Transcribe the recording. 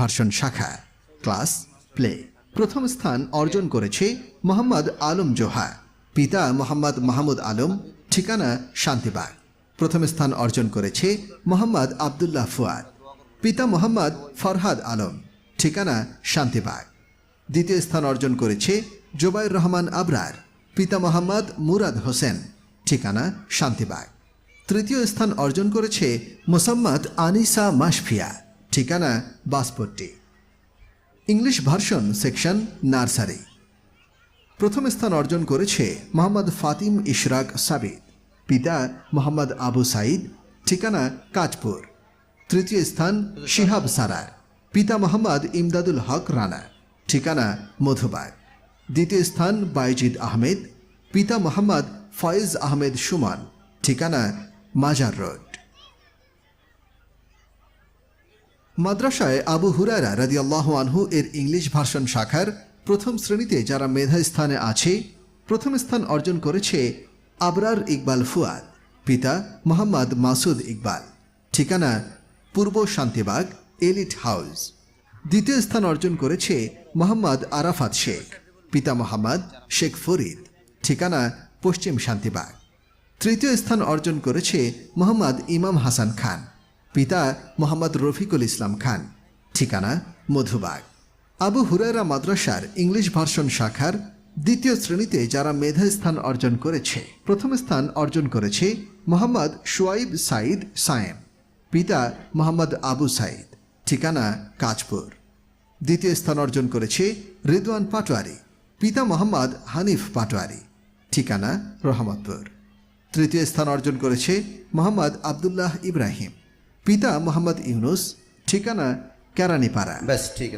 Version শাখা, class, play. প্রথম স্থান অর্জন করেছে মোহাম্মদ আলম জোহা। পিতা মোহাম্মদ মাহমুদ আলম, ঠিকানা শান্তিবাগ। প্রথম স্থান অর্জন করেছে মোহাম্মদ আবদুল্লাহ ফুয়াদ। পিতা মোহাম্মদ ফরহাদ আলম, ঠিকানা শান্তিবাগ। দ্বিতীয় স্থান অর্জন করেছে জোবাইর রহমান আবরার। পিতা মোহাম্মদ মুরাদ হোসেন, ঠিকানা শান্তিবাগ। তৃতীয় স্থান অর্জন করেছে মোসাম্মদ আনিসা মাসফিয়া ঠিকানা Baspatti. English version section nursery প্রথম স্থান অর্জন করেছে মোহাম্মদ ফাতিম ইশরাক সাবিদ পিতা মোহাম্মদ আবু সাইদ। ঠিকানা কাজপুর। তৃতীয় স্থান, শিহাব সারার পিতা মোহাম্মদ ইমদাদুল হক রানা। ঠিকানা মধুবাগ দ্বিতীয় স্থান, বাইজিদ আহমেদ। পিতা মোহাম্মদ ফয়েজ আহমেদ সুমন। ঠিকানা মাজার রোড। মাদ্রাসায় আবু হুরারা রাদিয়াল্লাহ আনহু এর ইংলিশ ভার্সন শাখার প্রথম শ্রেণীতে যারা মেধা স্থানে আছে, প্রথম স্থান অর্জন করেছে আবরার ইকবাল ফুয়াদ, পিতা মোহাম্মদ মাসুদ ইকবাল, ঠিকানা পূর্ব শান্তিবাগ, এলিট হাউস। দ্বিতীয় স্থান অর্জন করেছে মোহাম্মদ আরাফাত শেখ, পিতা মোহাম্মদ শেখ ফরিদ, ঠিকানা পশ্চিম শান্তিবাগ। তৃতীয় স্থান অর্জন করেছে মোহাম্মদ ইমাম হাসান খান পিতা মোহাম্মদ রফিকুল ইসলাম খান। ঠিকানা, মধুবাগ। আবু হুরায়রা মাদ্রাসার ইংলিশ ভার্সন শাখার দ্বিতীয় শ্রেণীতে যারা মেধা স্থান অর্জন করেছে, প্রথম স্থান অর্জন করেছে মোহাম্মদ শুয়াইব সাইদ সায়েম, পিতা মোহাম্মদ আবু সাইদ ঠিকানা কাজপুর দ্বিতীয় স্থান অর্জন করেছে রিদওয়ান পাটোয়ারি, পিতা মোহাম্মদ হানিফ পাটোয়ারি। ঠিকানা, রহমতপুর। তৃতীয় স্থান অর্জন করেছে মোহাম্মদ আবদুল্লাহ ইব্রাহিম। পিতা মোহাম্মদ ইউনুস ঠিকানা কেরানিপাড়া। ব্যাস ঠিক